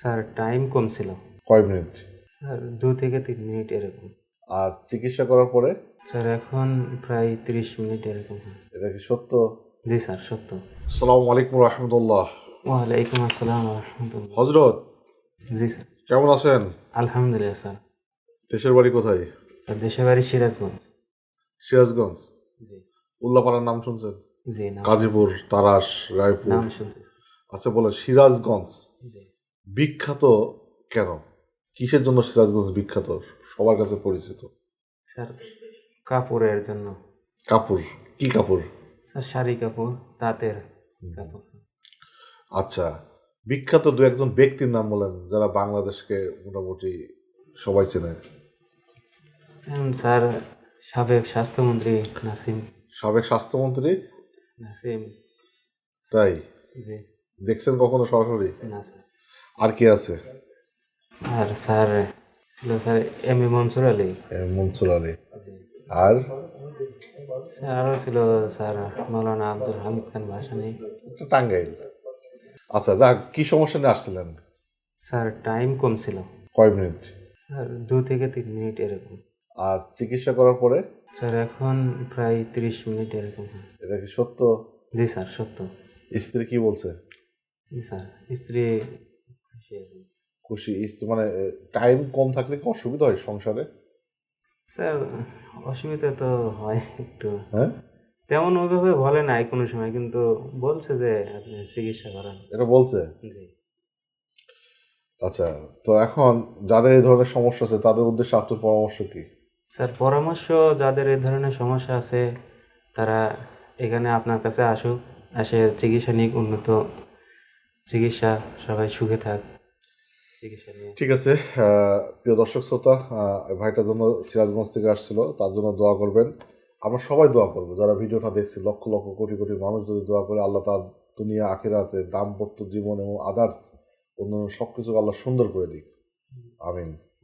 Sir time কম ছিল। কয় minute sir দু থেকে তিন মিনিট এরকম। আর চিকিৎসা করার পরে? স্যার এখন প্রায় তিরিশ মিনিট এরকম এটা কি সত্য? জি স্যার সত্য। আসসালামু আলাইকুম রহমতুল্লাহ। ওয়ালাইকুম আসসালাম রহমতুল্লাহ। হজরত? জি স্যার। কেমন আছেন? আলহামদুলিল্লাহ স্যার। দেশের বাড়ি কোথায়? স্যার দেশের বাড়ি সিরাজগঞ্জ। সিরাজগঞ্জ? জি। উল্লাপাড়ার নাম শুনছেন? জি নাম গাজীপুর তারাস রায়পুর। নাম শুনতে আচ্ছা বলে সিরাজগঞ্জ। জি। বিখ্যাত কেন? কিসের জন্য সিরাজগঞ্জ বিখ্যাত? সবার কাছে পরিচিত। স্যার কাপড়ের জন্য। কাপড় কি কাপড় স্যার শাড়ি কাপড় তাঁতের কাপড় আচ্ছা বিখ্যাত দু একজন ব্যক্তির নাম বলেন যারা বাংলাদেশকে মোটামুটি সবাই চেনে। স্যার সাবেক স্বাস্থ্যমন্ত্রী নাসিম। সাবেক স্বাস্থ্যমন্ত্রী? নাসিম। তাই? দেখছেন কখনো সরাসরি? না স্যার। আর কি আছে? আর স্যার ছিল sir M A Mansur Ali. Mansur Ali. R? Sir আরও ছিল স্যার মৌলানা আব্দুল হামিদ খান ভাসানি। টাঙ্গাইল। আচ্ছা যাক কি সমস্যা নিয়ে আসছিলেন? স্যার টাইম কম ছিল। কয় মিনিট? স্যার দু থেকে তিন মিনিট এরকম। আর চিকিৎসা করার পরে? স্যার এখন প্রায় তিরিশ মিনিট এরকম। এটা কি সত্য? জি স্যার সত্য। স্ত্রী কি বলছে? জি স্যার স্ত্রী খুশি। মানে টাইম কম থাকলে কি অসুবিধা হয় সংসারে? স্যার অসুবিধা তো হয় একটু। হ্যাঁ? তেমন ওইভাবে বলে নাই কোনো সময় কিন্তু বলছে যে আপনি চিকিৎসা করান। এটা বলছে? জি। আচ্ছা তো এখন যাদের এই ধরনের সমস্যা আছে তাদের উদ্দেশ্যে আপনার পরামর্শ কি? স্যার পরামর্শ যাদের এই ধরনের সমস্যা আছে তারা এখানে আপনার কাছে আসুক এসে চিকিৎসা নিক উন্নত চিকিৎসা সবাই সুখে থাক। ঠিক আছে প্রিয় দর্শক শ্রোতা ভাইটার জন্য সিরাজগঞ্জ থেকে আসছিল তার জন্য দোয়া করবেন। আমরা সবাই দোয়া করব যারা ভিডিওটা দেখছি লক্ষ লক্ষ কোটি কোটি মানুষ যদি দোয়া করে আল্লাহ তার দুনিয়া আখেরাতে দাম্পত্য জীবন এবং আদার্স অন্য সব কিছু আল্লাহ সুন্দর করে দিক। আমিন।